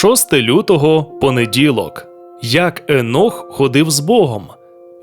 6 лютого понеділок. Як Енох ходив з Богом.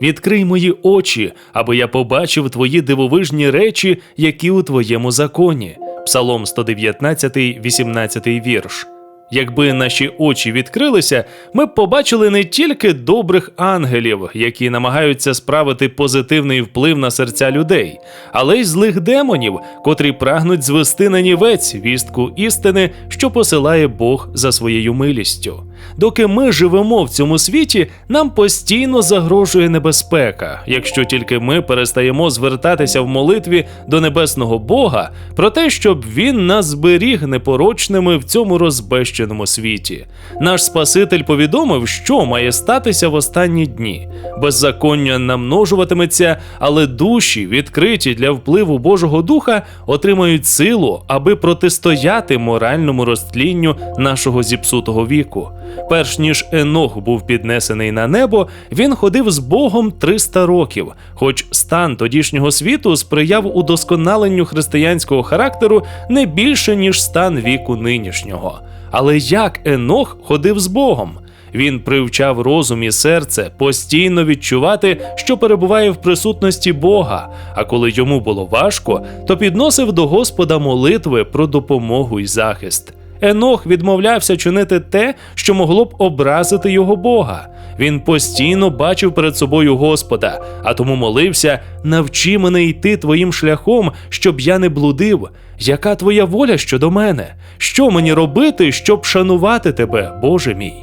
Відкрий мої очі, аби я побачив твої дивовижні речі, які у твоєму законі. Псалом 119, 18 вірш. Якби наші очі відкрилися, ми б побачили не тільки добрих ангелів, які намагаються справити позитивний вплив на серця людей, але й злих демонів, котрі прагнуть звести на нівець вістку істини, що посилає Бог за своєю милістю. Доки ми живемо в цьому світі, нам постійно загрожує небезпека, якщо тільки ми перестаємо звертатися в молитві до небесного Бога про те, щоб він нас зберіг непорочними в цьому розбещеному світі. Наш Спаситель повідомив, що має статися в останні дні. Беззаконня намножуватиметься, але душі, відкриті для впливу Божого Духа, отримають силу, аби протистояти моральному розтлінню нашого зіпсутого віку. Перш ніж Енох був піднесений на небо, він ходив з Богом 300 років, хоч стан тодішнього світу сприяв удосконаленню християнського характеру не більше, ніж стан віку нинішнього. Але як Енох ходив з Богом? Він привчав розум і серце постійно відчувати, що перебуває в присутності Бога. А коли йому було важко, то підносив до Господа молитви про допомогу й захист. Енох відмовлявся чинити те, що могло б образити його Бога. Він постійно бачив перед собою Господа, а тому молився: навчи мене йти твоїм шляхом, щоб я не блудив. Яка твоя воля щодо мене? Що мені робити, щоб шанувати тебе, Боже мій?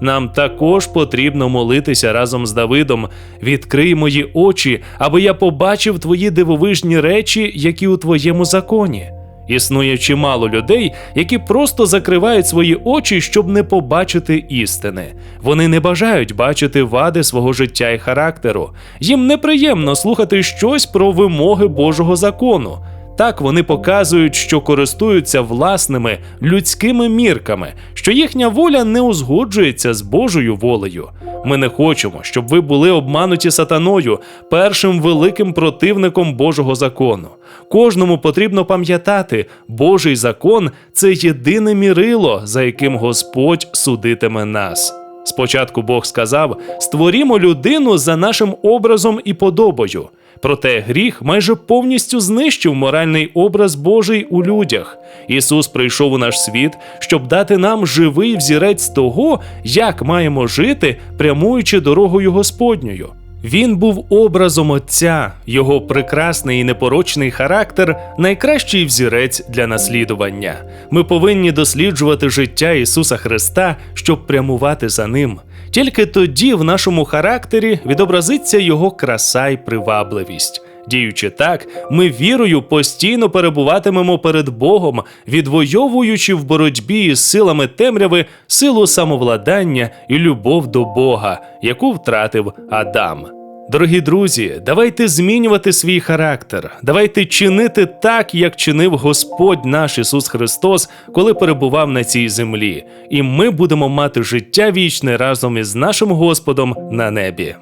Нам також потрібно молитися разом з Давидом. Відкрий мої очі, аби я побачив твої дивовижні речі, які у твоєму законі. Існує чимало людей, які просто закривають свої очі, щоб не побачити істини. Вони не бажають бачити вади свого життя і характеру. Їм неприємно слухати щось про вимоги Божого закону. Так вони показують, що користуються власними людськими мірками, що їхня воля не узгоджується з Божою волею. Ми не хочемо, щоб ви були обмануті сатаною, першим великим противником Божого закону. Кожному потрібно пам'ятати, Божий закон це єдине мірило, за яким Господь судитиме нас. Спочатку Бог сказав: створімо людину за нашим образом і подобою. Проте гріх майже повністю знищив моральний образ Божий у людях. Ісус прийшов у наш світ, щоб дати нам живий взірець того, як маємо жити, прямуючи дорогою Господньою. Він був образом Отця, його прекрасний і непорочний характер найкращий взірець для наслідування. Ми повинні досліджувати життя Ісуса Христа, щоб прямувати за ним. Тільки тоді в нашому характері відобразиться його краса й привабливість. Діючи так, ми вірою постійно перебуватимемо перед Богом, відвоюючи в боротьбі із силами темряви силу самовладання і любов до Бога, яку втратив Адам. Дорогі друзі, давайте змінювати свій характер, давайте чинити так, як чинив Господь наш Ісус Христос, коли перебував на цій землі, і ми будемо мати життя вічне разом із нашим Господом на небі.